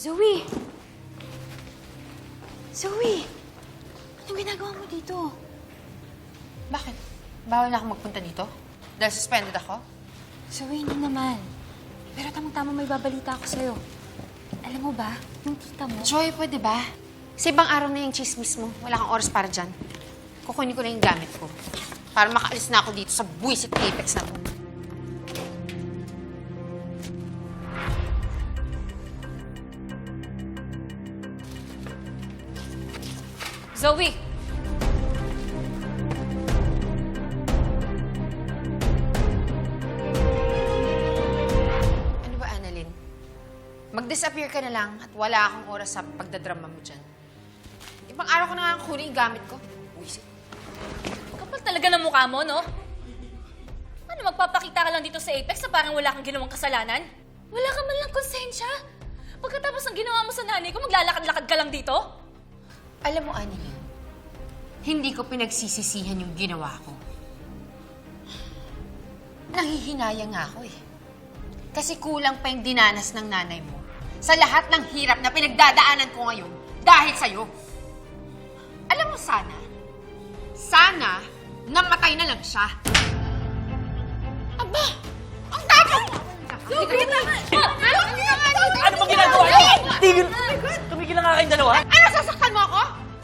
Zoe! Zoe! Anong ginagawa mo dito? Bakit? Bawal na akong magpunta dito? Dahil suspended ako? Zoe, hindi naman. Pero tamang-tama may babalita ako sa'yo. Alam mo ba, yung tita mo... Joy, pwede ba? Sa ibang araw na yung chismis mo. Wala kang oras para dyan. Kukunin ko na yung gamit ko. Para makaalis na ako dito sa buwisit apex na to. Zoe! Ano ba, Annalyn? Mag-disappear ka na lang at wala akong oras sa pagdadrama mo dyan. Ibang araw ko na nga kunin yung gamit ko. Buwisit. Kapal talaga ng mukha mo, no? Ano, magpapakita ka lang dito sa Apex na parang wala kang ginawang kasalanan? Wala ka man lang konsensya? Pagkatapos ng ginawa mo sa nanay ko, maglalakad-lakad ka lang dito? Alam mo, Annalyn, hindi ko pinagsisisihan yung ginawa ko. Nanghihinayang nga ako eh. Kasi kulang pa yung dinanas ng nanay mo sa lahat ng hirap na pinagdadaanan ko ngayon dahil sa'yo. Alam mo sana, sana namatay na lang siya. Aba! Ang tapos! Sobrang Ano bang ginagawa niyo? Tigil! Tumigil na nga kayong dalawa.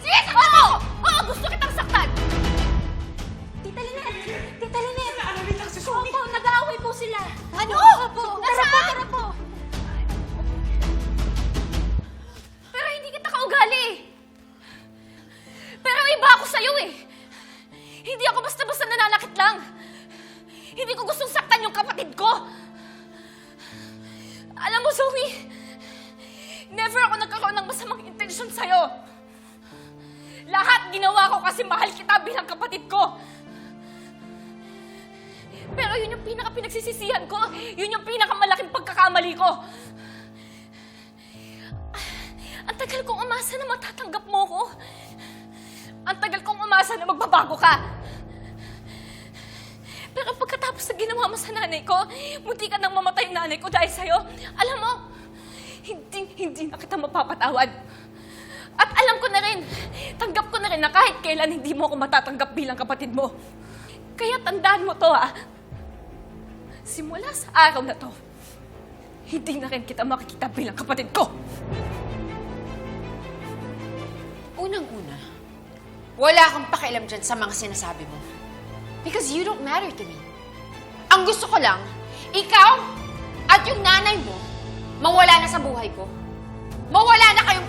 Ano, saktan mo! Oo, gusto kitang saktan! Tita Lynette! Tita Lynette! Ano rin lang si Sophie? Opo, nag-aaway po sila. Ano? Opo, tara po, tara po. Pero hindi kita kaugali. Pero iba ako sa'yo eh. Hindi ako basta-basta nananakit lang. Hindi ko gustong saktan yung kapatid ko. Alam mo, Zoe, never ako nagkaroon ng masamang intensyon sa'yo. Lahat ginawa ko kasi mahal kita bilang kapatid ko. Pero yun yung pinaka-pinagsisisihan ko. Yun yung pinakamalaking pagkakamali ko. Ang tagal kong umasa na matatanggap mo ko. Ang tagal kong umasa na magbabago ka. Pero pagkatapos na ginawa mo sa nanay ko, munti ka nang mamatay nanay ko dahil sa'yo. Alam mo, hindi, hindi na kita mapapatawad. At alam ko na rin, tanggap ko na rin na kahit kailan hindi mo ako matatanggap bilang kapatid mo. Kaya tandaan mo to ah. Simula sa araw na to, hindi na rin kita makikita bilang kapatid ko. Unang-una, wala kang pakialam dyan sa mga sinasabi mo. Because you don't matter to me. Ang gusto ko lang, ikaw at yung nanay mo, mawala na sa buhay ko. Mawala na kayong